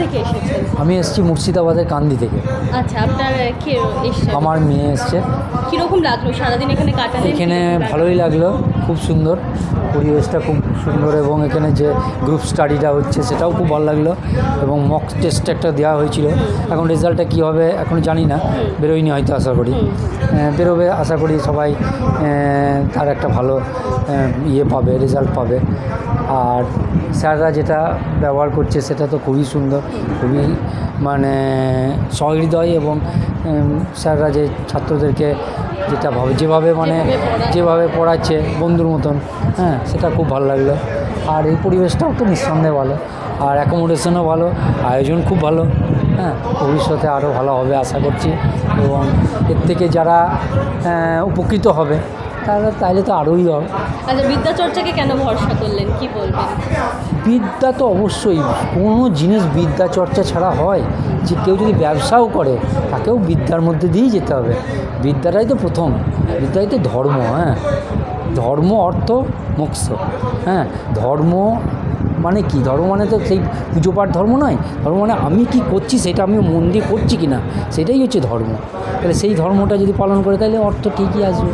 থেকে এসেছেন? আমি এসেছি মুর্শিদাবাদের কান্দি থেকে। আচ্ছা আপনার কি এসছে? আমার মেয়ে এসছে। কীরকম লাগল? সারাদিন এখানে কাটালেন? এখানে ভালোই লাগল খুব সুন্দর। পরিবেশটা খুব সুন্দর এবং এখানে যে গ্রুপ স্টাডিটা হচ্ছে সেটাও খুব ভালো লাগল এবং মক টেস্ট একটা দেওয়া হয়েছিল। এখন রেজাল্টটা কী হবে এখন জানি না। বেরোয়নি হয়তো আশা করি। বেরোবে আশা করি সবাই তার একটা ভালো ইয়ে পাবে রেজাল্ট পাবে। আর স্যাররা যেটা ব্যবহার করছে সেটা তো খুবই সুন্দর, খুবই মানে সহৃদয় এবং স্যাররা যে ছাত্রদেরকে যেটা ভাবে, যেভাবে মানে যেভাবে পড়াচ্ছে বন্ধুর মতন হ্যাঁ সেটা খুব ভালো লাগল। আর এই পরিবেশটাও তো নিঃসন্দেহে ভালো, আর অ্যাকোমোডেশনও ভালো, আয়োজন খুব ভালো হ্যাঁ ভবিষ্যতে আরও ভালো হবে আশা করছি। এবং এর থেকে যারা উপকৃত হবে তাহলে তো আরোই হবে আচ্ছা বিদ্যাচর্চাকে কেন ভরসা করলেন? কি বলবেন? বিদ্যা তো অবশ্যই কোনো জিনিস বিদ্যা চর্চা ছাড়া হয়। যে কেউ যদি ব্যবসাও করে তাকেও বিদ্যার মধ্যে দিয়েই যেতে হবে। বিদ্যাটাই তো প্রথম বিদ্যাই তো ধর্ম হ্যাঁ। ধর্ম অর্থ মোক্ষ হ্যাঁ। ধর্ম মানে কি? ধর্ম মানে তো সেই পুজো পাঠ ধর্ম নয়। ধর্ম মানে আমি কি করছি সেটা আমি মন দিয়ে করছি কি না সেটাই হচ্ছে ধর্ম। তাহলে সেই ধর্মটা যদি পালন করে তাহলে অর্থ ঠিকই আসবে।